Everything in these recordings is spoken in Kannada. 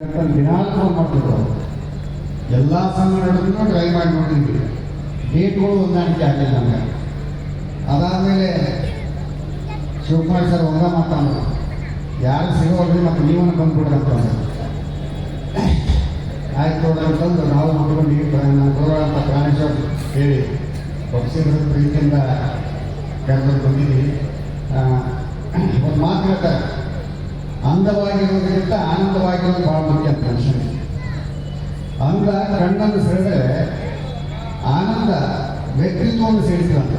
ದಿನಾಲು ಫೋನ್ ಮಾಡ್ತಿದ್ರು. ಎಲ್ಲ ಸಂಘಟನೆಗಳನ್ನು ಟ್ರೈ ಮಾಡಿ ನೋಡಿದ್ವಿ. ಡೇಟ್ಗಳು ಹೊಂದಾಣಿಕೆ ಆಗಲಿಲ್ಲ ನಮಗೆ. ಅದಾದಮೇಲೆ ಶಿವಕುಮಾರ್ ಸರ್ ಒಂದ ಮಾತಾಡೋದು ಯಾರು ಸಿಗೋಲ್ರಿ ಮತ್ತು ನೀವನ್ನ ಬಂದ್ಬಿಡ್ರಂತ. ಆಯ್ತು ಅಂತಂದು ನಾವು ಮಾಡ್ಕೊಂಡು ನೀವು ಗೌರವ ಅಂತ ಪ್ರಾಣೇಶ್ವರ್ ಹೇಳಿ ಪಕ್ಷದ ಪ್ರೀತಿಯಿಂದ ಕರೆದು ಬಂದಿದ್ದೀವಿ ಒಂದು ಮಾತು ಹೇಳ್ತಾರೆ. ಅಂದವಾಗಿರೋದಕ್ಕಿಂತ ಆನಂದವಾಗಿರೋದು ಭಾಳ ಮುಖ್ಯ ಅಂತ ಮನುಷ್ಯನಿಗೆ ಅಂದ ಕಣ್ಣನ್ನು ಸೆಳೆದರೆ ಆನಂದ ವ್ಯಕ್ತಿತ್ವವನ್ನು ಸೇರಿಸಿದಂತ.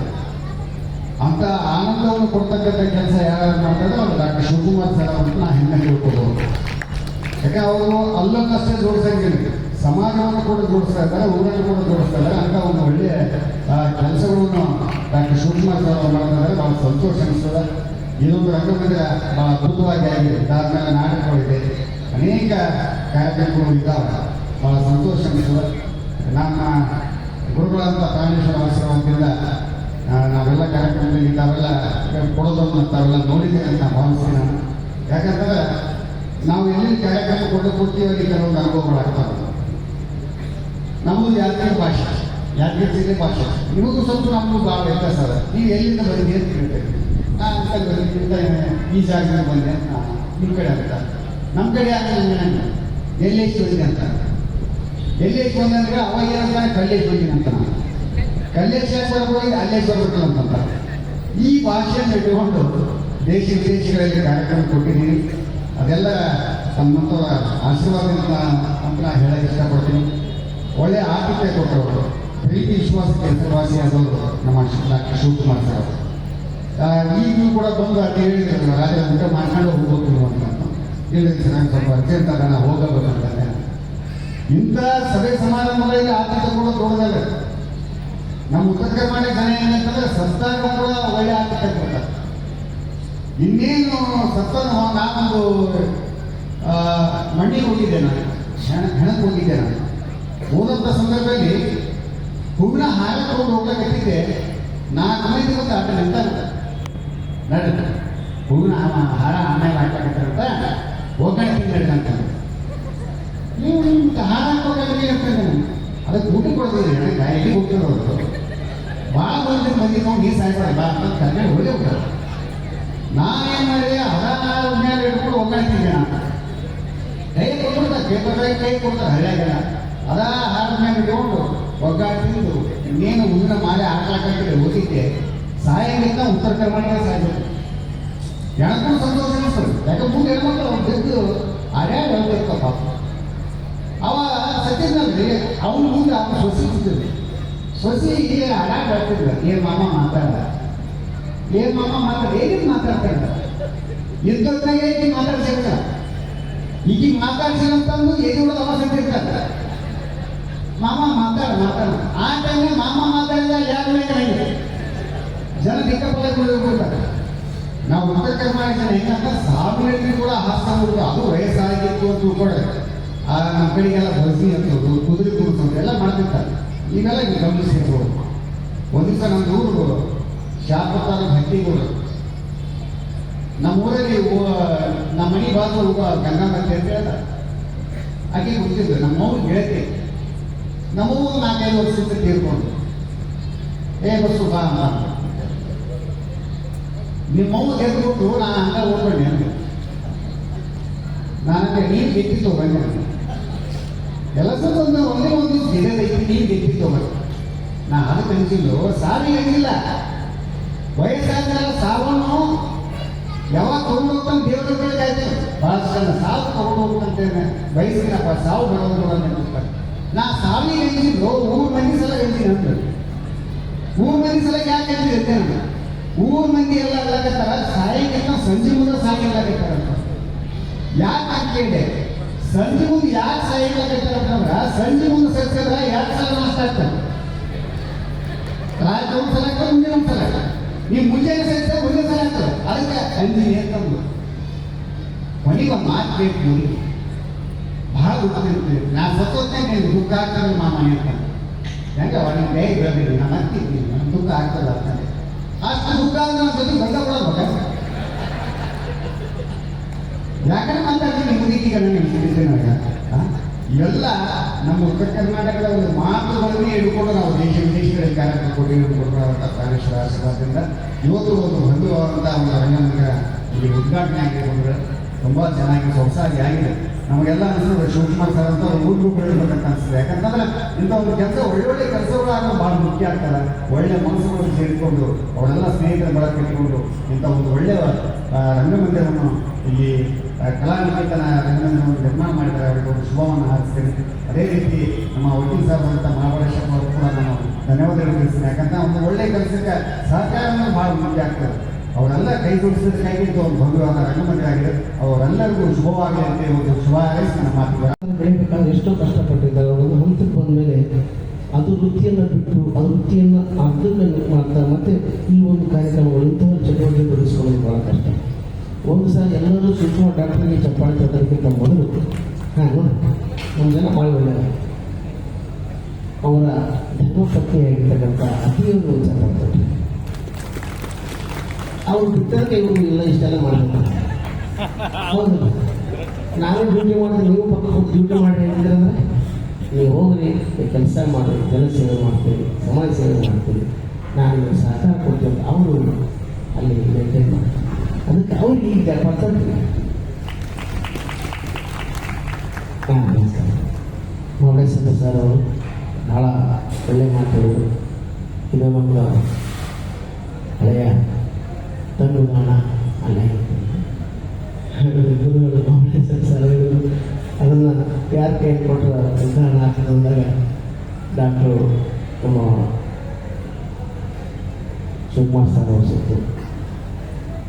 ಅಂತ ಆನಂದವನ್ನು ಕೊಡ್ತಕ್ಕಂಥ ಕೆಲಸ ಯಾರು ಮಾಡ್ತಾರೆ ಅವ್ರು ಡಾಕ್ಟರ್ ಶಿವಕುಮಾರ್ ಸರ್ ಅಂತ ನಾ ಹೆಮ್ಮೆ ತಿಳ್ಕೊಬೋದು. ಯಾಕೆ ಅವರು ಅಲ್ಲೊಂದಷ್ಟೇ ಜೋಡಿಸಂಗಿಲ್ಲ ಸಮಾಜವನ್ನು ಕೂಡ ಜೋಡಿಸ್ತಾ ಇದ್ದಾರೆ, ಊರನ್ನು ಕೂಡ ಜೋಡಿಸ್ತಾ ಇದ್ದಾರೆ. ಅಂತ ಒಂದು ಒಳ್ಳೆಯ ಕೆಲಸಗಳನ್ನು ಡಾಕ್ಟರ್ ಶಿವಕುಮಾರ್ ಸರ್ ಅವರು ಮಾಡಿದ್ದಾರೆ ಭಾಳ ಸಂತೋಷ ಅನಿಸ್ತದೆ. ಇದೊಂದು ರಂಗಮಂದಿರ ಬಹಳ ಅದ್ಭುತವಾಗಿ ಆಗಿದೆ. ಇದಾದ್ಮೇಲೆ ನಾಟಕಗಳಿದೆ ಅನೇಕ ಕಾರ್ಯಕ್ರಮಗಳು ಇದ್ದಾವೆ. ಬಹಳ ಸಂತೋಷ ಅನಿಸ್ತದೆ ನಮ್ಮ ಗುರುಗಳಂತ ಪ್ರಾಣೇಶ್ವರ ಆಶ್ರಮದಿಂದ ನಾವೆಲ್ಲ ಕಾರ್ಯಕ್ರಮದಲ್ಲಿ ತಾವೆಲ್ಲ ಕೊಡೋದನ್ನು ತಾವೆಲ್ಲ ನೋಡಿದ್ದೇವೆ ಅಂತ ಭಾವಿಸ್ತೀನಿ ನಾನು. ಯಾಕಂದ್ರೆ ನಾವು ಎಲ್ಲಿ ಕಾರ್ಯಕ್ರಮ ಕೊಟ್ಟು ಕೊಡ್ತೀವಿ ಕೆಲವೊಂದು ಅನುಭವಗಳಾಗ್ತವೆ ನಮ್ಮದು ಯಾತ್ರೆ ಭಾಷೆ. ಯಾತ್ರೆ ಭಾಷೆ. ಇವಾಗ ಸ್ವಲ್ಪ ನಮಗೂ ಭಾಳ ವ್ಯತ್ಯಾಸ ಅದ ನೀವು ಎಲ್ಲಿಂದ ಬಂದಿ ಏನು ಕೇಳ್ತೇವೆ ಬಂದಿದ್ದ ಈ ಜಾಗದಲ್ಲಿ ಬಂದೆ ಅಂತ ನಿಮ್ಮ ಕಡೆ ಅಂತ ನಮ್ಮ ಕಡೆ ಯಾಕೆ ಎಲ್ಲಿ ಬಂದೆ ಅಂತ ಎಲ್ಲೇಶ್ ಬಂದಂದ್ರೆ ಅವಾಗ ಏನಂತ ಕಲ್ಲೇಶ್ ಬಂದಿನ ಅಂತ ಕಲ್ಲೇಶ್ವರ ಹೋಗಿ ಅಲ್ಲೇ ಬರ್ಬೇಕು ಅಂತ ಈ ಭಾಷೆಯನ್ನು ಇಟ್ಟುಕೊಂಡು ದೇಶ ವಿದೇಶಗಳಲ್ಲಿ ಕಾರ್ಯಕ್ರಮ ಕೊಟ್ಟಿದ್ದೀನಿ ಅದೆಲ್ಲ ತಮ್ಮಂಥವರ ಆಶೀರ್ವಾದದಿಂದ ಅಂತ ನಾನು ಹೇಳಕ್ಕೆ ಇಷ್ಟಪಡ್ತೀನಿ ಒಳ್ಳೆಯ ಆರ್ಥಿಕತೆ ಕೊಟ್ಟವರು ಪ್ರೀತಿ ವಿಶ್ವಾಸಕ್ಕೆ ಹೆಸರುವಾಸಿ ಆದವರು ನಮ್ಮ ಶಿವಕುಮಾರ್ ಸರ್ ಅವರು. ಈಗಲೂ ಕೂಡ ಬಂದು ಅಂತ ಹೇಳಿದ್ರು ರಾಜ ಊಟ ಮಾಡ್ಕೊಂಡು ಹೋಗ್ಬೇಕು ಅಂತ. ಸರ್ ನಂಗೆ ಸ್ವಲ್ಪ ಅರ್ಜೆಂಟ್ ಅದ ನಾನು ಹೋಗಬೇಕಂತಾನೆ ಇಂಥ ಸಭೆ ಸಮಾರಂಭಗಳಲ್ಲಿ ಆರ್ಥಿಕತೆ ಕೂಡ ದೊಡ್ಡದಲ್ಲ ನಮ್ಮ ಉತ್ತರ ಕರ್ನಾಟಕ ಜನ ಏನಂತಂದ್ರೆ ಸತ್ತಾಗ ಕೂಡ ಒಳ್ಳೆ ಆರ್ಥಿಕತೆ ಕೊಡ್ತಾರೆ ಇನ್ನೇನು ಸತ್ತನ ನಾನೊಂದು ಮಣ್ಣಿಗೆ ಹೋಗಿದ್ದೆ ನಾನು. ಹೆಣ, ಹೆಣಕ್ಕೆ ಹೋಗಿದ್ದೆ ನಾನು. ಹೋದಂಥ ಸಂದರ್ಭದಲ್ಲಿ ಹೂವಿನ ಹಾರ ತಗೊಂಡು ಹೋಗ್ಲಿಕ್ಕೆ ನಾನು ಮಂದಿ ಗೊತ್ತ ಆಟ ನಡ್ರಿ ಹೂವಿನ ಹಾರ, ಆಮೇಲೆ ಹಾಕ್ಬೇಕಂತ ಹೋಗ್ಕೊಂಡು ತಿಂಗಳು ಅಂತ ನೀವು ನಿಮ್ಗೆ ಹಾರ ಹಾಕೋಕ್ಕಾಗಲಿ ಅಂತಂದ್ರೆ ಅದಕ್ಕೆ ಊಟ ಕೊಡ್ತೀರಿ ನನಗೆ ಎಲ್ಲಿ ಹೋಗ್ತಿರೋದು ಭಾಳ ಮಂದಿ ಮಂದಿ ನೋಡಿ, ನೀ ಸಾಯ್ಬಾರ್ದು ಬಾ ಅಂತ ಹೋಗೇ ಹೋಗ್ತಾರೆ ನಾನೇನು ಮಾಡಿದೆ ಹದಿನಾರು ಮೇಲೆ ಹಿಡ್ಕೊಂಡು ತಿಂಗಳ ಅಂತ ಕೈ ಕೊಟ್ಬಿಡ್ತಾರೆ ಪೇಪರ್ದಾಗ ಕೈ ಕೊಡ್ತಾರೆ ಹಳ್ಳಿಯಾಗ ಅದಾ ಹಾರದ ಮೇಲೆ ಇಟ್ಕೊಂಡು ಒಗ್ಗಾಡ್ತಿದ್ದು ತಿಂದು ಇನ್ನೇನು ಮುಂದಿನ ಮಾಲೆ ಆಟಾಕಂತ ಓದಿದ್ದೆ. ಸಾಯಂಗಿಂತ ಉತ್ತರ ಕರ್ನಾಟಕ ಸಾಯ್ಬೇಕು. ಯಾಕೂ ಸಂತೋಷ ಅನಿಸ್ತದೆ ಯಾಕೆ ಮುಂದೆ ಹೇಳ್ಕೊಂಡು ಅವ್ನು ಗೆದ್ದು ಅರ್ಯಾಗ ಹೇಳ್ಬೇಕಪ್ಪ ಅವ ಸತ್ಯದಲ್ಲಿ ಅವನ ಮುಂದೆ ಅವನು ಸೊಸಿ ಕೂತಿದ್ದೆ ಸೊಸಿ ಅರ್ಯಾಗ ಹೇಳ್ತಿದ್ದ ಏನ್ ಮಾಮ ಮಾತಾಡ ಏನ್ ಮಾಮ ಮಾತಾಡ ಏನೇನು ಮಾತಾಡ್ತಾ ಇದ್ದ ಇಂಥದ್ನಾಗ ಈಗ ಮಾತಾಡ್ಸಿರ್ತ ಈಕಿ ಮಾತಾಡ್ಸಿರಂತಂದು ಎದುರು ಅವ ಸತ್ತಿರ್ತಾರೆ ಮಾಮ ಮಾತಾಡ ಮಾತಾಡ. ಆ ಟೈಮ್ನಾಗ ಮಾಮ ಮಾತಾಡಿದ ಯಾರು ಬೇಕಾಗಿಲ್ಲ. ಜನ ದಿಕ್ಕಪಲ್ಲ ಬಿಡ್ತಾರೆ ನಾವು ಉತ್ತರ ಕರ್ನಾಟಕ ಜನ ಹೆಂಗಂತ ಸಾವಿರಕ್ಕೆ ಕೂಡ ಹಾಸ್ತಾನ ಅದು ವಯಸ್ಸಾಗಿತ್ತು ಅಂತ ತಿಳ್ಕೊಂಡ್ರೆ, ಆ, ನಮ್ಮ ಕಡೆಗೆಲ್ಲ ಬಸ್ಸಿ ಅಂತದ್ದು ಕುದುರೆ ಕೂರಿಸೋದು ಎಲ್ಲ ಮಾಡ್ತಿರ್ತಾರೆ. ಇವೆಲ್ಲ ಗಮನಿಸಿರ್ಬೋದು ಒಂದು ದಿವಸ ನಮ್ಮ ಊರು ಶಾಪತ್ತಾದ ಹಟ್ಟಿಗೂರು ನಮ್ಮ ಊರಲ್ಲಿ ನಮ್ಮ ಮನೆ ಬಾಜು ಒಬ್ಬ ಗಂಗಾಮತಿ ಅಂತ ಹೇಳ್ತಾರೆ. ಆಕೆ ಗೊತ್ತಿದ್ರು ನಮ್ಮ ಅವ್ರು ಗೆಳತಿ. ನಮ್ಮವ್ರು ನಾಲ್ಕೈದು ವರ್ಷದಿಂದ ತೀರ್ಕೊಂಡು ಏ ಬಸ್ಸು ಬಾ ಅಂತ ನಿಮ್ಮವ್ವ ಗೆದ್ದುಬಿಟ್ಟು ನಾನು ಹಂಗ ಓದ್ಬೇಡಿ ಅಂದೆ. ನಾನಂದ್ರೆ ನೀರು ಗೆದ್ದಿ ತಗೊಂಡೆ ಎಲ್ಲ ಒಂದು ಒಂದೇ ಗೆದ್ದೈತಿ ನೀರು ಗೆದ್ದಿ ತಗೊಂಡು ನಾ ಅದಕ್ಕೆ ಅನ್ಸಿದ್ದು ಸಾರಿ ಹಂಗಿಲ್ಲ ವಯಸ್ಸಾದ್ಮೇಲೆ ಸಾವನ್ನು ಯಾವಾಗ ತಗೊಂಡು ಹೋಗ್ತಾನೆ ದೇವರ ಕಡೆಗೆ ಆಯ್ತು ಸಾವು ತಗೊಂಡು ಹೋಗ್ತಂತೇನೆ ವಯಸ್ಸಿನಪ್ಪ, ಸಾವು ಬರೋದು ಅಂತ ನಾ ಸಾವಿಗೆ ಎಣಿಸಿದ್ರು ಮೂರು ಮಂದಿ ಸಲ ಹೇಳ್ತೀನಿ ಅಂತ ಮೂರು ಮಂದಿ ಸಲ ಯಾಕೆ ಅಂತ ನಾನು? ಊರ್ ಮಂದಿ ಎಲ್ಲ ಅಲ್ಲಾಗತ್ತಾರ ಸಾಯಂಕಾಲ ಸಂಜೆ ಮುಂದೆ ಸಾಯಂಕಾಲ ಅಂತ ಯಾಕೆ ಅಂತ ಕೇಳಿದೆ? ಸಂಜೆ ಮುಂದೆ ಯಾಕೆ ಸಾಯಂಕಾಲ ಸಂಜೆ ಮುಂದೆ ಸತ್ಸದ್ರ ಎರಡು ಸಲ ನಷ್ಟ ಆಗ್ತದೆ ರಾತ್ರಿ ಒಂದು ಸಲ ಆಗ್ತದೆ, ಮುಂಜಾನೆ ಒಂದು ಸಲ. ನೀವು ಮುಂಜಾನೆ ಸತ್ಸ ಒಂದೇ ಸಲ ಆಗ್ತದೆ. ಅದಕ್ಕೆ ಅಂಜಿನಿ ಅಂತಂದು ಮನೆಗೆ ಮಾತು ಬೇಕು ನೋಡಿ. ಭಾಳ ಗೊತ್ತಿರ್ತೀವಿ ನೀನು ದುಃಖ ಆಗ್ತದೆ ಮಾಮ ಅಂತ ಹೆಂಗೆ? ಅವನಿಗೆ ಕೈ ಬೀಳಬೇಕು ನಾನು ಅಂತಿದ್ದೀನಿ ನನ್ನ ದುಃಖ ಆಗ್ತದೆ ಅಂತಾನೆ ಅಷ್ಟು ದುಃಖ ಅಂದ್ರೆ ನನ್ನ ಜೊತೆ ಬಂದ ಕೊಡೋದು ಯಾಕಂದ್ರೆ ಮಾತಾಡ್ತೀನಿ ನನಗೆ ತಿಳಿಸ್ತೇನೆ ಎಲ್ಲ ನಮ್ಮ ಉತ್ತರ ಕರ್ನಾಟಕದ ಒಂದು ಮಾತುಗಳನ್ನೇ ಹಿಡ್ಕೊಂಡು ನಾವು ದೇಶ ವಿದೇಶಗಳಲ್ಲಿ ಕಾರ್ಯಕ್ರಮ ಕೊಟ್ಟಿಗೆ ಕೊಟ್ಟಿರುವಂಥ ಪ್ರಾಣೇಶ್ವರ ಆಶೀರ್ವಾದದಿಂದ ಇವತ್ತು ಒಂದು ಹೊಂದುವಂಥ ಒಂದು ರಂಗಮಂದಿರ ಇಲ್ಲಿ ಉದ್ಘಾಟನೆ ಆಗಿರ್ಬೋದು ತುಂಬ ಚೆನ್ನಾಗಿ, ಸೊಗಸಾಗಿ ಆಗಿದೆ. ನಮಗೆಲ್ಲ ಅನಿಸ್ತದೆ ಶಿವಕುಮಾರ್ ಸರ್ ಅಂತ ಊರಿಗೂ ಬೆಳಿಬೇಕಂತ ಅನಿಸ್ತದೆ ಯಾಕಂತಂದ್ರೆ ಇಂಥ ಒಂದು ಕೆಲಸ ಒಳ್ಳೊಳ್ಳೆ ಕೆಲಸಗಳು ಆಗೋದು ಭಾಳ ಮುಖ್ಯ ಆಗ್ತಾರೆ. ಒಳ್ಳೆ ಮನಸ್ಸುಗಳನ್ನು ಸೇರಿಕೊಂಡು ಅವರೆಲ್ಲ ಸ್ನೇಹಿತರ ಬಳಕ ಇಟ್ಕೊಂಡು ಇಂಥ ಒಂದು ಒಳ್ಳೆಯ ರಂಗಮಂದಿರವನ್ನು ಇಲ್ಲಿ ಕಲಾನಿಕೇತನ ರಂಗಮಂದಿರವನ್ನು ನಿರ್ಮಾಣ ಮಾಡಿದ್ದಾರೆ. ಅವರಿಗೆ ಒಂದು ಶುಭವನ್ನು ಹಾರಿಸ್ತೇನೆ. ಅದೇ ರೀತಿ ನಮ್ಮ ವಕೀಲ್ ಸಾಹೇಬ್ ಅಂತ ಮಹಾಬಲೇಶ್ವರ ಕೂಡ ನಾನು ಧನ್ಯವಾದಗಳು ತಿಳಿಸ್ತೇನೆ. ಯಾಕಂದ್ರೆ ಒಂದು ಒಳ್ಳೆಯ ಕೆಲಸಕ್ಕೆ ಸಹಕಾರವನ್ನು ಭಾಳ ಮುಖ್ಯ ಆಗ್ತದೆ. ಅವರೆಲ್ಲ ಕೈ ಜೋಡಿಸಿದ ಕೈಗಿದ್ದು ಒಂದು ಭವ್ಯವಾದ ರಂಗಮಂಡಿ ಆಗಿದೆ. ಅವರೆಲ್ಲರಿಗೂ ಶುಭವಾಗಲಿ ಅಂತ ಒಂದು ಶುಭ ಹಾರೈಸಿ ನನ್ನ ಮಾತುಗಳು ಬೆಳಿಬೇಕಾದ್ರೆ ಎಷ್ಟೋ ಕಷ್ಟಪಟ್ಟಿದ್ದಾರೆ ಒಂದು ಹಂತಕ್ಕೆ ಬಂದಮೇಲೆ ಅದು ವೃತ್ತಿಯನ್ನು ಬಿಟ್ಟು, ಆ ವೃತ್ತಿಯನ್ನು ಅರ್ಧದಲ್ಲಿ ಮಾಡ್ತಾರೆ ಮತ್ತೆ ಈ ಒಂದು ಕಾರ್ಯಕ್ರಮಗಳು ಇಂತಹ ಚಟುವಟಿಕೆ ಬೆಳೆಸ್ಕೊಳ್ಳೋದು ಭಾಳ ಕಷ್ಟ. ಒಂದು ಸಲ ಎಲ್ಲರೂ ಸೂಕ್ಷ್ಮ ಡಾಕ್ಟರ್ಗೆ ಚಪ್ಪಾಳೆ ತರೋದಕ್ಕಿಂತ ಮೊದಲು, ಹಾಂ ಒಂದು ಜನ ಭಾಳ ಒಳ್ಳೆಯ ಅವರ ಧರ್ಮಪತ್ನಿಯಾಗಿರ್ತಕ್ಕಂಥ ಅತಿಯೊಂದು ವಿಚಾರ ಮಾಡ್ತಾರೆ ಅವ್ರು ಬಿಟ್ಟರೆ ಇವರು ಇಲ್ಲ ಇಷ್ಟೆಲ್ಲ ಮಾಡಬೇಕು. ನಾನು ಡ್ಯೂಟಿ ಮಾಡಿದ್ರೆ ನೀವು ಪಕ್ಕ ಡ್ಯೂಟಿ ಮಾಡಿ ಹೇಳಿದ್ರೆ ನೀವು ಹೋಗ್ರಿ ಕೆಲಸ ಮಾಡಿ ಜನಸೇವೆ ಮಾಡ್ತೀವಿ ಸಮಾಜ ಸೇವೆ ಮಾಡ್ತೀವಿ ನಾನು ಸಹಕಾರ ಕೊಡ್ತೀನಿ ಅವರು ಅಲ್ಲಿ ಮೇಂಟೈನ್ ಮಾಡ್ತಾರೆ. ಅದಕ್ಕೆ ಅವ್ರಿಗೆ ಈಗ ಪರ್ಸೆಂಟ್ ಹಾಂ ಸರ್ ಅವರು ಭಾಳ ಒಳ್ಳೆ ಮಾತಾಡೋರು ಇದು ನಮ್ಮ ಹಳೆಯ ತಂಗುದಾಣ ಅಲ್ಲೇ. ಗುರುಗಳು ಅದನ್ನು ಯಾರು ಕೈ ಕೊಟ್ಟರು ಉದಾಹರಣೆ ಹಾಕಿದಂದಾಗ ಡಾಕ್ಟ್ರು ನಮ್ಮ ಶಿವಕುಮಾರ್ ಸರ್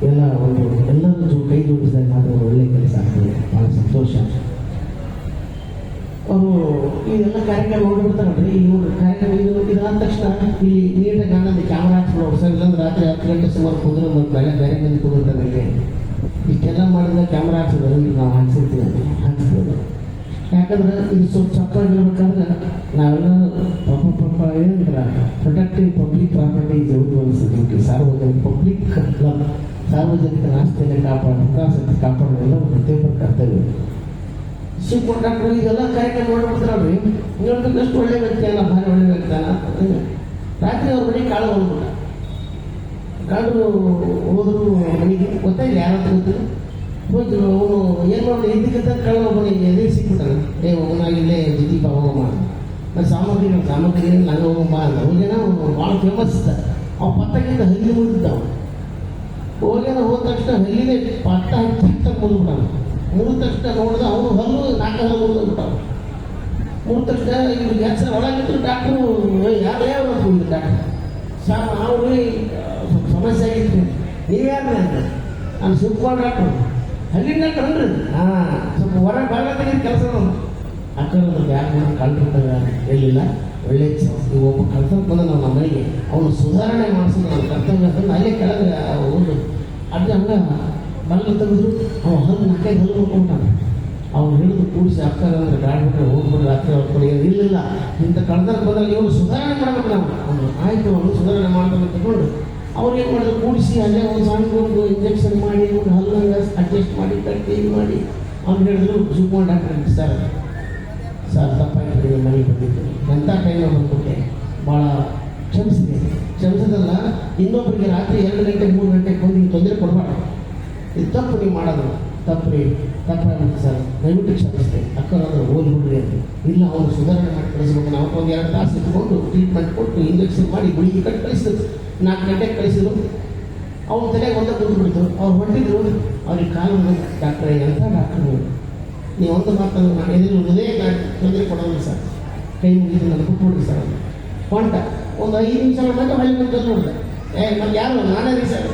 ಎಲ್ಲ ಒಂದು ಎಲ್ಲರೂ ಜೋ ಕೈ ಜೋಡಿಸಿದಾಗ ಒಳ್ಳೆ ಕೆಲಸ ಆಗ್ತದೆ. ಭಾಳ ಸಂತೋಷ. ಅವರು ಇದೆಲ್ಲ ಕಾರ್ಯಕ್ರಮ ನೋಡಿಬಿಡ್ತಾರಲ್ರಿ ಇವ್ರು ಕಾರ್ಯಕ್ರಮ ಇದು ಇದಾದ ತಕ್ಷಣ ಇಲ್ಲಿ ನೀಟಾಗಿ ಆನಂದ ಕ್ಯಾಮ್ರಾ ಹಾಕ್ಸ್ಬಿಡೋರು ಸರ್, ಇಲ್ಲಾಂದ್ರೆ ರಾತ್ರಿ ಹತ್ತು ಗಂಟೆ ಸುಮಾರು ಕುದುರೆ ಮತ್ತು ಬೇರೆ ಬೇರೆ ಮಂದಿ ಕುದುರ್ತಾರೆ ಇಲ್ಲಿ ಇಷ್ಟೆಲ್ಲ ಮಾಡಿದ ಕ್ಯಾಮ್ರಾ ಹಾಕ್ಸಿದ್ರೆ ನಾವು ಹಾಕ್ಸಿರ್ತೀವಿ ಹಾಕ್ಸ್ಬೋದು. ಯಾಕಂದ್ರೆ ಇದು ಸ್ವಲ್ಪ ಚಪ್ಪಾಗಿರ್ಬೇಕಂದ್ರೆ ನಾವೆಲ್ಲ ಪಾಪ ಪಾಪ ಏನಂದ್ರೆ protective public property is every ಸಾರ್ವಜನಿಕ ಪಬ್ಲಿಕ್ ಸಾರ್ವಜನಿಕ ಆಸ್ತಿಯನ್ನು ಕಾಪಾಡೋ ಹಿತಾಸಕ್ತಿ ಕಾಪಾಡೋದೆಲ್ಲ ಪ್ರತಿಯೊಬ್ಬರ ಕರ್ತವ್ಯ. ಶಿವಕುಮಾರ್ ಡಾಕ್ಟರ್, ಇದೆಲ್ಲ ಕಾರ್ಯಕ್ರಮ ಮಾಡ್ಬಿಡ್ತಾರಲ್ರಿ ಇನ್ನೊಂದು ಎಷ್ಟು ಒಳ್ಳೆ ವ್ಯಕ್ತಿ ಅಲ್ಲ, ಭಾರಿ ಒಳ್ಳೆ ವ್ಯಕ್ತಿ ಅಲ್ಲ? ರಾತ್ರಿ ಅವ್ರ ಮನೆ ಕಾಳು ಹೋಗ್ಬಿಟ್ಟ. ಕಾಳು ಹೋದ್ರು ಮನೆಗೆ. ಗೊತ್ತಾಗಿಲ್ಲ ಯಾರ ಹತ್ರ ಗೊತ್ತಿಲ್ಲ ಹೋದ್ರು ಅವನು, ಏನು ಮಾಡಿ ಇದಕ್ಕಿಂತ ಕಳೆದ ಮನೆಗೆ ಎದೆ ಸಿಕ್ಬಿಟ್ಟಾನ ಏ ಅವನ ಇಲ್ಲೇ ದೀಪ ಹೋಗಮ್ಮ ನಾನು ಸಾಮಗ್ರಿ ನಮ್ಮ ಸಾಮಗ್ರಿ ಏನು ನಂಗೆ ಹೋಗಮ್ಮ ಅಂತ ಅವನು ಭಾಳ ಫೇಮಸ್ ಇದ್ದ ಅವ ಪತ್ತಕ್ಕಿಂತ ಹಲ್ಲಿ ಅವನು ಹೋಗ್ಯಾನ, ಹೋದ ತಕ್ಷಣ ಹಲ್ಲಿನೇ ಪಟ್ಟ ಹಚ್ಚ ಮುಗಿದ್ಬಿಟ್ಟಾನ ಮುಗಿದ ತಕ್ಷಣ ನೋಡಿದ ಅವನು ಹೊಲ್ಲು ನಾಲ್ಕು ಹಲ್ಲು ಮುಗಿದ್ಬಿಟ್ಟ ಮೂರು ತಕ್ಷಣ ಇವ್ರು ಕೆಲಸ ಒಳಗಿದ್ರು ಡಾಕ್ಟ್ರು ಯಾರು ಯಾವ ಹೋಗಿದ್ರು ಡಾಕ್ಟ್ರು ಸರ್ ಅವ್ರು ಸ್ವಲ್ಪ ಸಮಸ್ಯೆ ಆಗಿತ್ತು ನೀವ್ಯಾರು ಅಂತ? ನಾನು ಶಿವಕುಮಾರ್ ಡಾಕ್ಟ್ರು ಹಲ್ಲಿನ ಡಾಕ್ಟ್ರು ಅನ್ರಿ ಹಾಂ, ಸ್ವಲ್ಪ ಹೊರ ಭಾಗ ತೆಗೆದು ಕೆಲಸ ಅಕ್ಕಂದ್ರೆ ಯಾರು ಮಾಡಿ ಹೇಳಿಲ್ಲ. ಒಳ್ಳೆ ಒಬ್ಬ ಕಳ್ಸಕ್ಕೆ ಬಂದ ನಮ್ಮ ಮನೆಗೆ. ಅವನು ಸುಧಾರಣೆ ಮಾಡ್ಸೋದು ನನ್ನ ಕರ್ತವ್ಯ ಅಂತಂದು ಅಲ್ಲೇ ಕೆಳಗೆ ಒಂದು ಅದು ಬಲ್ಲ ತೆಗೆದ್ರು ಅವ ಹಲ್ಲು ನಾಲ್ಕೈದು ಹಲ್ಲು ನೋಡ್ಕೊಂತಾನೆ ಅವ್ನು ಹಿಡಿದು ಕೂಡಿಸಿ ಅಕ್ಕ ಅಂದ್ರೆ ಗಾಡಿ ಬಿಟ್ಟರೆ ಹೋಗ್ಬಿಟ್ಟು ರಾತ್ರಿ ಅವ್ರ ಇರಲಿಲ್ಲ ಇಂಥ ಕಳ್ತನಕ್ಕೆ ಬಂದಾಗ ಇವರು ಸುಧಾರಣೆ ಮಾಡಬೇಕು ನಾವು. ಅವನು, ಆಯಿತು, ಅವನು ಸುಧಾರಣೆ ಮಾಡ್ಬೇಕು ತಗೊಂಡು ಅವ್ರು ಏನು ಮಾಡಿದ್ರು? ಕೂಡಿಸಿ ಅಲ್ಲೇ ಒಂದು ಸಣ್ಣ ಇಂಜೆಕ್ಷನ್ ಮಾಡಿ, ಒಂದು ಹಲ್ಲನ್ನು ಅಡ್ಜಸ್ಟ್ ಮಾಡಿ ಕಟ್ಟಿ ಮಾಡಿ. ಅವ್ನು ಹೇಳಿದ್ರು ಶಿವಕುಮಾರ್ ಡಾಕ್ಟರ್, ಸರ್ ಸರ್ ತಪ್ಪಾಗಿ ಮನೆಗೆ ಬಂದಿದ್ದೆ. ಎಂಥ ಟೈಮ್ ಬಂದ್ಬಿಟ್ಟೆ ಭಾಳ ಕ್ಷಮಿಸಿದೆ. ಕ್ಷಮಿಸೋದಲ್ಲ ಇನ್ನೊಬ್ಬರಿಗೆ ರಾತ್ರಿ ಎರಡು ಗಂಟೆ, ಮೂರು ಗಂಟೆಗೆ ಬಂದು ತೊಂದರೆ ಕೊಡಬಾರ್ದು. ಇದು ತಪ್ಪು ನೀವು ಮಾಡೋದು ತಪ್ಪು ರೀ ತಪ್ಪಾಗುತ್ತೆ ಸರ್, ದಯವಿಟ್ಟು ಕ್ಷಮಿಸ್ತೆ. ಅಕ್ಕರಾದ್ರೆ ಓದ್ಬಿಡ್ರಿ ಅಂತ. ಇಲ್ಲ, ಅವರು ಸುಧಾರಣೆ ಮಾಡಿ ಕಳಿಸ್ಬೇಕು. ನಾವು ಒಂದು ಎರಡು ತಾಸು ಇಟ್ಕೊಂಡು ಟ್ರೀಟ್ಮೆಂಟ್ ಕೊಟ್ಟು ಇಂಜೆಕ್ಷನ್ ಮಾಡಿ ಗುಳಿಗೆ ಕಟ್ಟಿ ಕಳಿಸಿದ್ರು. ನಾಲ್ಕು ಗಂಟೆಗೆ ಕಳಿಸಿದ್ರು. ಅವ್ನ ತಲೆಗೆ ಒಂದೇ ಕೂತ್ಬಿಡ್ತು ಅವ್ರು ಹೊಂಟಿದ್ರು. ಅವ್ರಿಗೆ ಕಾಲು ಡಾಕ್ಟ್ರೇ ಎಂಥ ಡಾಕ್ಟ್ರು ನೀವು? ಒಂದು ಮಾತನ್ನು ನಾನು ಎದುರು ಹೃದಯ ತೊಂದರೆ ಕೊಡೋದಿಲ್ಲ ಸರ್. ಕೈ ಮುಗಿದು ನಾನು ಕುಟ್ಬಿಡ್ರಿ ಸರ್. ಅದು ಹೊಂಟ. ಒಂದು ಐದು ನಿಮಿಷ ಮಾತ್ರ ಹಳ್ಳಿ ಬಂದು ಏ, ನಮ್ಗೆ ಯಾರು ನಾನೇ ಸರ್.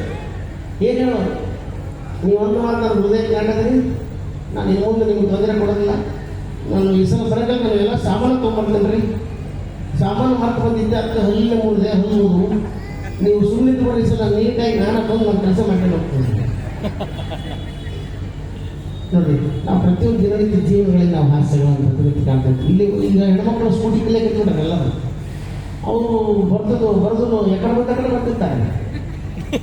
ಏನು ಹೇಳೋರು ನೀವು ಒಂದು ಮಾತು ನನ್ನ ಹೃದಯ ಕಾಣದ್ರಿ ನಾನು ಇನ್ನು ಮುಂದೆ ನಿಮ್ಗೆ ತೊಂದರೆ ಕೊಡೋದಿಲ್ಲ. ನಾನು ಈ ಸಲ ಬರಗಾಲ ನಾನು ಎಲ್ಲ ಸಾಮಾನು ತೊಗೊಂಡ್ಬರ್ತೇನೆ ರೀ ಸಾಮಾನು ಮರ್ತು ಬಂದಿದ್ದೆ, ಅದಕ್ಕೆ ಹಲ್ಲ ಮುರಿದೆ ಹಲ್ಲು ನೀವು ಸುಮ್ಮನೆ ಈ ಸಲ ನೀಟಾಗಿ ನಾನು ಬಂದು ನನ್ನ ಕೆಲಸ ಮಾಡ್ಕೊಂಡು ಹೋಗ್ತೀನಿ. ನೋಡಿ, ನಾವು ಪ್ರತಿಯೊಂದು ದಿನನಿತ್ಯ ಜೀವನಗಳಲ್ಲಿ ನಾವು ಹಾಸ್ಯಗಳನ್ನು ಪ್ರತಿನಿತ್ಯ ಕಾಣ್ತೇವೆ ಇಲ್ಲಿ ಈಗ ಹೆಣ್ಮಕ್ಳು ಸ್ಕೂಟಿ ಕಲಿಯಕ್ಕೆ ಎಲ್ಲರೂ ಅವರು ಬರ್ದು ಬರೆದು ಎಕಡೆ ಬಂದ ಕಡೆ ಬರ್ತಿರ್ತಾರೆ.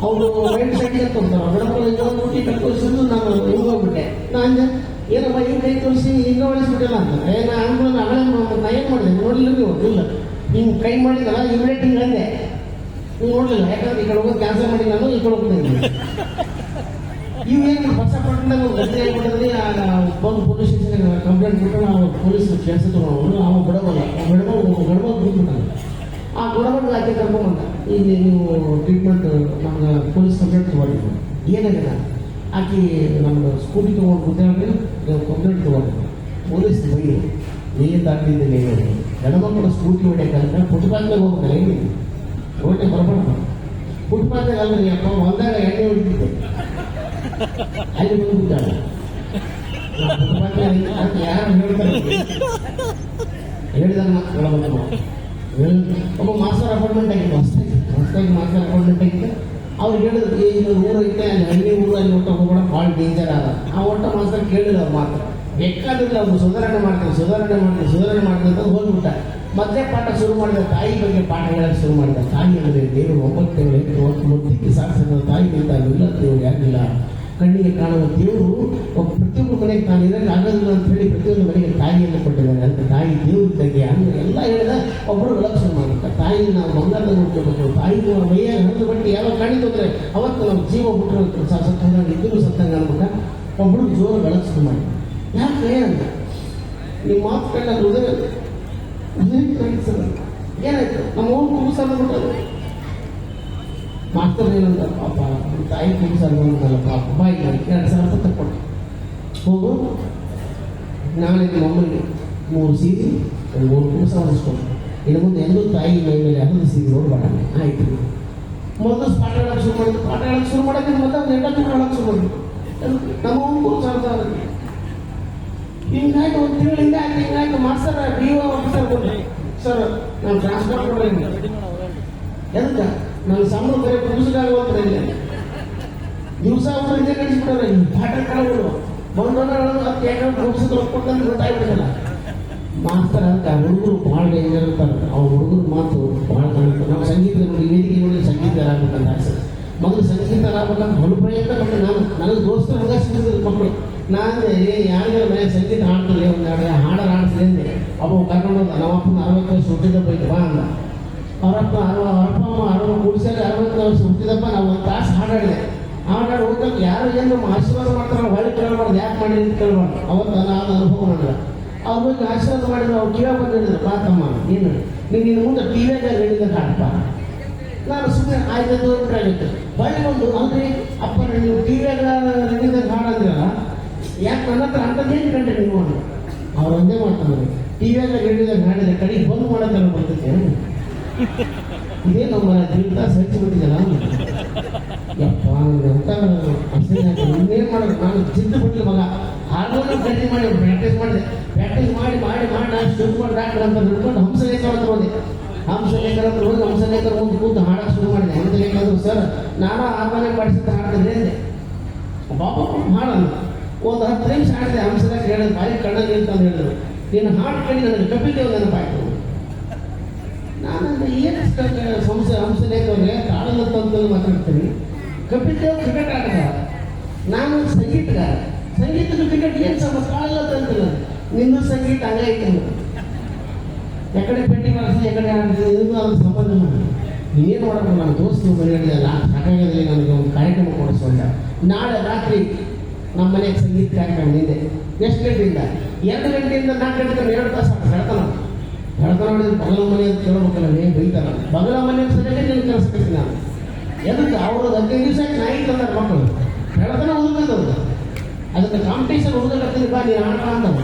ಅವರು ವೈಟ್ ಸೈಡ್ ಅಂತ ಹೋಗ್ತಾರೆ ಹೆಣ್ಮಕ್ಳು ಈಗ ಕಟ್ಕೊಳಿಸಿದ್ರು ನಾನು ಹಿಂಗೆ ಹೋಗ್ಬಿಟ್ಟೆ. ನಾನು ಏನಪ್ಪ, ಈ ಕೈ ತೋರಿಸಿ ಹಿಂಗೆ ಹೊಳಿಸ್ಬಿಟ್ಟಿಲ್ಲ ಅಂತ. ಏ, ನಾ ಹಂಗೆ ನೋಡಲಿಲ್ಲ ನೀವು, ಇಲ್ಲ. ಹಿಂಗೆ ಕೈ ಮಾಡಿದಲ್ಲ ಇಮಿಡಿಯೇಟ್ ಹಿಂಗೆ ಅಂದೆ. ನೋಡಲಿಲ್ಲ, ಯಾಕಂದ್ರೆ ಈ ಕಡೆ ಹೋಗೋದು ಕ್ಯಾನ್ಸಲ್ ಮಾಡಿ ನಾನು ಈ ಕಡೆ ಹೋಗ್ತೀನಿ ಇವು ಏನು ಹೊಸ ಪಟ್ಟಣದಾಗ ಗದ್ದೆ ಆಗಿಬಿಟ್ಟದ್ರಿ ಬಂದು ಪೊಲೀಸ್ ಸ್ಟೇಷನ್ಗೆ ಕಂಪ್ಲೇಂಟ್ ಕೊಟ್ಟು, ನಾವು ಪೊಲೀಸ್ ಕೆಲಸ ತಗೊಂಡು ಅವ ಬಿಡಬಲ್ಲ ಬಿಡಬ ಗಡಬ ಬಿಟ್ಬಿಟ್ಟಾನೆ ಆ ಗುಣಮಟ್ಟ ಆಕೆ ಕರ್ಕೊಂಬಂದ. ಇಲ್ಲಿ ನೀವು ಟ್ರೀಟ್ಮೆಂಟ್ ನಮ್ಗೆ ಪೊಲೀಸ್ ಕಂಪ್ಲೇಂಟ್ ತಗೊಂಡಿದ್ದು ಏನಾಗಿಲ್ಲ. ಆಕೆ ನಮ್ಮ ಸ್ಕೂಟಿ ತೊಗೊಂಡು ನೀವು ಕಂಪ್ಲೇಂಟ್ ತಗೊಂಡು ಪೊಲೀಸ್ ಬೈದು ನೀನು ದಾಟಿದ್ದಿಲ್ಲ ಏನು ಗಣಮಕ್ಕಳ ಸ್ಕೂಟಿ ಹೊಡೆಯಕ್ಕಂದ್ರೆ ಫುಟ್ಪಾತ್ ಮೇಲೆ ಹೋಗ್ತಾರೆ ಏನು ಹೊಟ್ಟೆ ಹೊರಬಾರ್ದು ಫುಟ್ಪಾತ್ನಾಗ ಅಂದ್ರೆ ಅಪ್ಪ ಒಂದಾಗ ಎಣ್ಣೆ ಹೊಡಿತಿದ್ದೆ. ಅಲ್ಲಿ ಬಂದ್ಬಿಟ್ಟಾಳೆ ಯಾರು ಹೇಳ್ತಾರೆ? ಹೇಳಿದಾಗ ಮಾತು ಹೇಳಬೇಕು ಒಬ್ಬ ಮಾಸ್ಟರ್ ಅಪಾರ್ಟ್ಮೆಂಟ್ ಆಗಿತ್ತು ಹೊಸ್ದಾಗಿ ಹೊಸ್ತಾಗಿ ಮಾಸ್ಟರ್ ಅಪಾರ್ಟ್ಮೆಂಟ್ ಆಗಿತ್ತು ಅವ್ರು ಹೇಳಿದ್ರು ಇದು ಊರು ಐತೆ, ಅಲ್ಲಿ ಹಳ್ಳಿ ಊರು, ಅಲ್ಲಿ ಒಟ್ಟು ಹೋಗೋಣ, ಭಾಳ ಡೇಂಜರ್ ಅದ ಆ ಒಟ್ಟ ಮಾಸ್ಟರ್ ಕೇಳಿಲ್ಲ ಅವ್ರು ಮಾತ್ರ ಬೇಕಾದ್ರೆ ಅವ್ರು ಸುಧಾರಣೆ ಮಾಡ್ತೀವಿ ಸುಧಾರಣೆ ಮಾಡ್ತೀವಿ ಸುಧಾರಣೆ ಮಾಡ್ತೀವಿ ಅಂತ ಹೋಗ್ಬಿಟ್ಟ. ಮತ್ತೆ ಪಾಠ ಶುರು ಮಾಡಿದ ತಾಯಿ ಬಗ್ಗೆ ಪಾಠ ಹೇಳಕ್ಕೆ ಶುರು ಮಾಡಿದ. ತಾಯಿ ಹೇಳಿದ್ರೆ, ದೇವರು ಒಂಬತ್ತು ಎಂಟು ಒಂದು ತಿಂಗಳು ಸಾಧಿಸಿದ ತಾಯಿ ಅಂತ ಇಲ್ಲ ಯಾಕಿಲ್ಲ ಕಣ್ಣಿಗೆ ಕಾಣುವ ದೇವರು ಪ್ರತಿಯೊಬ್ಬರ ಮನೆಗೆ ಕಾಣಿದ್ರೆ ಆಗೋದಿಲ್ಲ ಅಂತ ಹೇಳಿ ಪ್ರತಿಯೊಂದು ಮನೆಗೆ ತಾಯಿಯನ್ನು ಕೊಟ್ಟಿದ್ದಾರೆ. ಅಂತ ತಾಯಿ ದೇವ್ರ ತಂಗಿ ಅಂದ್ರೆ ಎಲ್ಲ ಹೇಳಿದ ಒಬ್ಬರು ವಿಲಕ್ಷಣ ಮಾಡ್ತಾರೆ ತಾಯಿ ನಾವು ಬಂಗಾರದ ನೋಡ್ಕೋಬೇಕು ತಾಯಿ ಮೈಯ ಹಣ್ಣು ಬಟ್ಟೆ ಯಾವಾಗ ಕಾಣಿತು ಅಂದರೆ ಅವತ್ತು ನಾವು ಜೀವ ಬಿಟ್ಟರು ಸತ್ತಂಗ ಇದ್ದರೂ ಸತ್ತಂಗ ಅನ್ಬಿಟ್ಟ ಒಬ್ಬರು ಜೋರು ಬೆಳಗ್ಸು ಮಾಡಿ ಯಾಕೆ ಏನಂತ ನಿಮ್ಮ ಮಾತು ಕಂಡ ಹೃದಯ ಹೃದಯ ಏನಾಯ್ತು? ನಮ್ಮ ಊರು ಬಿಟ್ಟರು ಮಾಸ್ತರ್ ಏನಂತ ಪಾಪ ನಮ್ಮ ತಾಯಿ ಕೆಲಸ ಅಂತಲ್ಲ ಪಾಪ ಬಾಯಿ ಎರಡು ಸಾವಿರ ರೂಪಾಯಿ ತಕ್ಕೊಟ್ಟು ಹೋಗು, ನಾಳೆ ನಿಮ್ಮ ಮೂರು ಸೀರೆ ಮೂರು ಕೆಲಸ ಹೊಲಿಸ್ಕೊಂಡು ಇನ್ನು ಮುಂದೆ ಎಲ್ಲೂ ತಾಯಿ ಮೈ ಮೇಲೆ ಹರಿದು ಸೀರೆ ನೋಡ್ಬೇಡ. ಆಯ್ತು. ಮೊದಲು ಪಾಠ ಶುರು ಮಾಡಿದ್ರು ಪಾಠ ಹೇಳಕ್ಕೆ ಶುರು ಮಾಡೋಕ್ಕೆ ಮೊದಲು ತಿಂಗಳು ಹೇಳಕ್ಕೆ ಶುರು ಮಾಡಿದ್ರು ನಮ್ಮ ಕೂಸ ಅಂತ ಹಿಂಗಾಯ್ತು, ಒಂದು ತಿಂಗಳಿಂದ ಹಿಂಗಾಗಿ ಹಿಂಗಾಗಿ master B O, officer sir, ನಾನು ಟ್ರಾನ್ಸ್ಫರ್ ಕೊಡ್ರಿ ಎದಕ್ಕೆ ನನ್ನ ಸಂಬಳ ಬರೀ ಕುಡಿಸಿದಾಗುವಂತ ಇಲ್ಲ ದಿವಸ ಅವ್ರು ಇದೇ ನಡೆಸ್ಬಿಟ್ಟಾರೆ ಪಾಠ ಕಳಗಳು ಬಂದೋಣ ಹತ್ತು ಎಕರೆ ಮುಗಿಸಿದ್ರು ಕೊಟ್ಟಂತ ಗೊತ್ತಾಗ್ಬಿಡಲ್ಲ ಮಾಸ್ತರ್ ಅಂತ ಹುಡುಗರು ಭಾಳ ಡೇಂಜರ್ ಅಂತಾರೆ ಅವ್ರ ಹುಡುಗರು ಮಾತು ಭಾಳ ಕಾಣುತ್ತೆ ನಾವು ಸಂಗೀತ ನೋಡಿ ವೇದಿಕೆ ನೋಡಿ ಸಂಗೀತ ಆಗ್ಬೇಕಂತ ಆಸೆ. ಮೊದಲು ಸಂಗೀತ ಆಗ್ಬೇಕಂತ ಹೊಲ ಪ್ರಯತ್ನ ಪಟ್ಟು ನಾನು. ನನಗೆ ದೋಸ್ತರ ಮಗ ಸಿಗ್ತದೆ ಮಕ್ಕಳು. ನಾನು, ಏ, ಯಾರಿಗಾರ ಮನೆ ಸಂಗೀತ ಹಾಡ್ತಾರೆ ಒಂದು ಹಾಡ ಹಾಡ್ತೀನಿ ಅಂದೆ. ಅವ ಕರ್ಕೊಂಡು ಹೋದ ನಮ್ಮಪ್ಪನ ಅರವತ್ತು ವರ್ಷ ಹುಟ್ಟಿದ ಬೈಕ್, ಬಾ ಅಂದ. ಅವರಪ್ಪ ಅರವ ಅವರಪ್ಪ ಅರವ ಕೂಡಿಸಾಗ ಅರವತ್ತು ನಾವು ಹುಟ್ಟಿದಪ್ಪ ನಾವು ಒಂದು ತಾಸು ಹಾಡಾಡಿದೆ. ಹಾಡಾಡಿ ಹೋದಾಗ ಯಾರು ಏನು ಆಶೀರ್ವಾದ ಮಾಡ್ತಾರೆ ಹೊಳ್ಳಿ ಕೇಳಬಾರ್ದು, ಯಾಕೆ ಮಾಡಿ ಅಂತ ಕೇಳಬಾರ್ದು. ಅವತ್ತು ನಾನು ಅನುಭವ ಮಾಡಿದ್ರೆ. ಅವ್ರ ಬಗ್ಗೆ ಆಶೀರ್ವಾದ ಮಾಡಿದ್ರು, ಅವ್ರು ಕೇಳೋ ಬಂದಿದ್ದಾರೆ ಬಾ ತಮ್ಮ, ನೀನು. ನೀನು ನಿನ್ನ ಮುಂದೆ ಟಿವಿಯಾಗ ಹೇಳಿದ ಹಾಡಪ್ಪ. ನಾನು ಸುಮ್ಮನೆ ಆಯ್ತು ದೂರಬಿಟ್ಟಾಗಿತ್ತು ಬಳಿ ಒಂದು ಅಂದ್ರೆ ಅಪ್ಪ ನೀವು ಟಿವಿಯಾಗ ಹೇಳಿದ ಹಾಡು ಅಂದ್ರಲ್ಲ, ಯಾಕೆ ನನ್ನ ಹತ್ರ ಅಂಥದ್ದೇನು ಕಂಡ್ರೆ ನೀವು? ಅವ್ರು ಒಂದೇ ಮಾಡ್ತಾರೆ ಆಗ ಹೇಳಿದಾಗ ಹಾಡಿದ್ರೆ ಕಡೆಗೆ ಬಂದು ಮಾಡೋದಲ್ಲ ಬರ್ತೈತೆ. ಇದೇ ನಮ್ಮ ಜೀವಿತ ಸಚ್ಚಿ ಬಿಟ್ಟಿದ್ದಲ್ಲ ಯಪ್ಪ ಅಂತ ಮಾಡೋದು ನಾನು ಚಿಂತೆ ಮಗ. ಹಾರ್ಮೋನಿಯಂ ಪ್ರಾಕ್ಟೀಸ್ ಮಾಡಿ ಪ್ರಾಕ್ಟೀಸ್ ಮಾಡಿ ಪ್ರಾಕ್ಟೀಸ್ ಮಾಡಿ ಮಾಡಿ ಮಾಡಿ ನಾನು ಶುರು ಮಾಡಿ ಡಾಕ್ಟರ್ ಅಂತ ಹಿಡ್ಕೊಂಡು ಹಂಸಲೇಖರ ಅಂತ ಹೋದೆ. ಹಂಸಲೇಖರ ಒಂದು ಹೋಗಿ ಹಂಸಲೇಖರ ಮುಂದೆ ಕೂತು ಹಾಡಕ್ಕೆ ಶುರು ಮಾಡಿದೆ. ಹಂಸಲೇಖರ ಸರ್, ನಾನು ಹಾರ್ಮೋನಿಯಂ ಮಾಡಿಸಿದ ಹಾಡ್ತಿದ್ದೆ ಅಂದೆ. ಬಾಬಾ, ಹಾಡಲ್ಲ. ಒಂದು ಹತ್ತು ನಿಮಿಷ ಹಾಡಿದೆ ಹಂಸಲೇಖರ ಹೇಳಿದ ಬಾಯಿ ಕಣ್ಣಲ್ಲಿ ಅಂತ ಹೇಳಿದ್ರು. ನೀನು ಹಾಡು ಕೇಳಿ, ನನಗೆ ಕಪಿದೇವ್ ನೆನಪಾಯ್ತು. ನಾನು ಏನು ಸಂಸ್ಥೆ ಹಂಸಲೇಖವ್ರೆ ತಾಳಲತ್ತಂತಲ್ಲಿ ಮಾತಾಡ್ತೀನಿ. ಕಪಿಲ್ ಕ್ರಿಕೆಟ್ ಆಟಗಾರ. ನಾನು ಸಂಗೀತಗಾರ. ಸಂಗೀತದ ಕ್ರಿಕೆಟ್ ಏನು ಸಮ ತಾಳಲತ್ತಂತಿಲ್ಲ ನಿನ್ನ ಸಂಗೀತ ಹಂಗೆ ಐತೆ ಎಕಡೆ ಪೆಟ್ಟಿ ಮಾಡಿಸಿ, ಎಕಡೆ ಆಡಿಸಿ ಇದು ಅದು ಸಂಬಂಧ ನೀನೇನು ಮಾಡಬೇಕು ನನ್ನ ದೋಸ್ತು ಬರೆಯಲಿಲ್ಲ ಸಾಕಾಗದಲ್ಲಿ, ನನಗೆ ಒಂದು ಕಾರ್ಯಕ್ರಮ ಕೊಡಿಸೋಲ್ಲ ನಾಳೆ ರಾತ್ರಿ ನಮ್ಮ ಮನೆಗೆ ಸಂಗೀತ ಕಾರ್ಯಕ್ರಮ ಇದೆ. ಎಷ್ಟು ಗಂಟೆಯಿಂದ? ಎರಡು ಗಂಟೆಯಿಂದ ನಾಲ್ಕು ಗಂಟೆ ಎರಡು ತಾಸು ಹೇಳ್ತಾನ ನೋಡಿದ್ರೆ ಬಗಲ ಮನೆ ಅಂತ ಕೇಳ್ಬೇಕಲ್ಲ ನೀ ಬೈತಾರ? ಬಗಲ ಮನೆ ಸರಿಯಾಗಿ ನೀನು ಕಲಿಸ್ಬೇಕು ನಾನು. ಎದಕ್ಕೆ? ಅವರು ಹದಿನೈದು ದಿವಸ ನಾಯಿ ತಂದಾರ ಮಕ್ಕಳು. ಹೇಳ್ತಾನೆ ಓದ್ಬೇಕು ಅದಕ್ಕೆ ಕಾಂಪಿಟೇಷನ್ ಓದಕತ್ತೀನಿ ಬಾ, ನೀನು ಆಟ ಅಂದವ